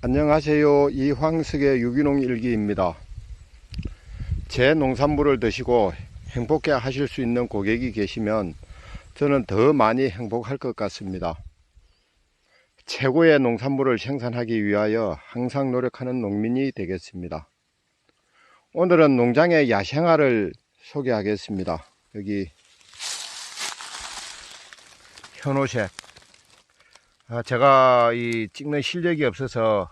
안녕하세요. 이황석의 유기농 일기입니다. 제 농산물을 드시고 행복해 하실 수 있는 고객이 계시면 저는 더 많이 행복할 것 같습니다. 최고의 농산물을 생산하기 위하여 항상 노력하는 농민이 되겠습니다. 오늘은 농장의 야생화를 소개하겠습니다. 여기 현오색 아, 제가 이 찍는 실력이 없어서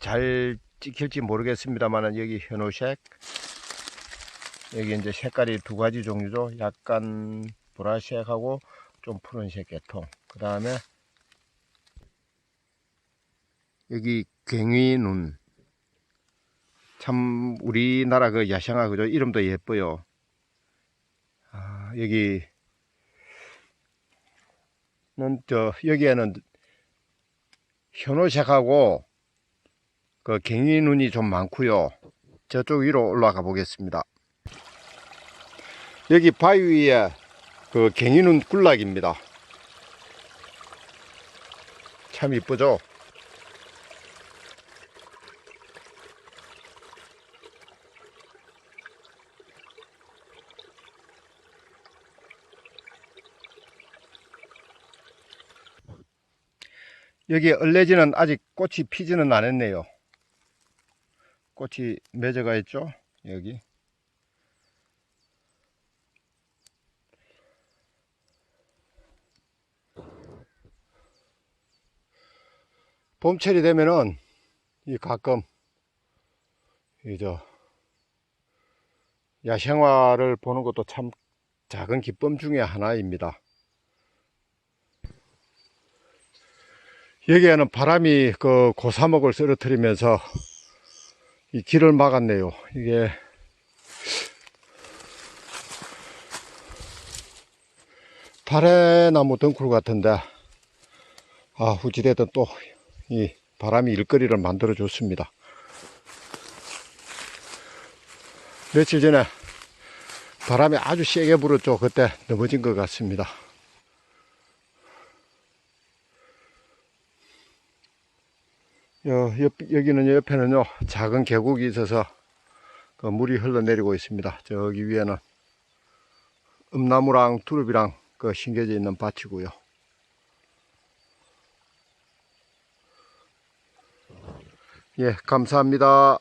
잘 찍힐지 모르겠습니다만 여기 현오색 여기 이제 색깔이 두 가지 종류죠. 약간 보라색하고 좀 푸른색 계통. 그 다음에 여기 괭이눈. 참 우리나라 그 야생화 그죠? 이름도 예뻐요. 아, 여기 는 저 여기에는 현오색하고 그 갱이 눈이 좀 많고요. 저쪽 위로 올라가 보겠습니다. 여기 바위 위에 그 갱이 눈 굴락입니다. 참 이쁘죠? 여기 얼레지는 아직 꽃이 피지는 않았네요. 꽃이 맺어가 있죠? 여기. 봄철이 되면은 이 가끔 이저 야생화를 보는 것도 참 작은 기쁨 중에 하나입니다. 여기에는 바람이 그 고사목을 쓰러뜨리면서 이 길을 막았네요. 이게 파래나무 덩굴 같은데 아 후지대든 또 이 바람이 일거리를 만들어 줬습니다. 며칠 전에 바람이 아주 세게 불었죠. 그때 넘어진 것 같습니다. 여, 옆, 여기는 옆에는요 작은 계곡이 있어서 그 물이 흘러내리고 있습니다. 저기 위에는 음나무랑 두릅이랑 그 심겨져 있는 밭이고요. 예, 감사합니다.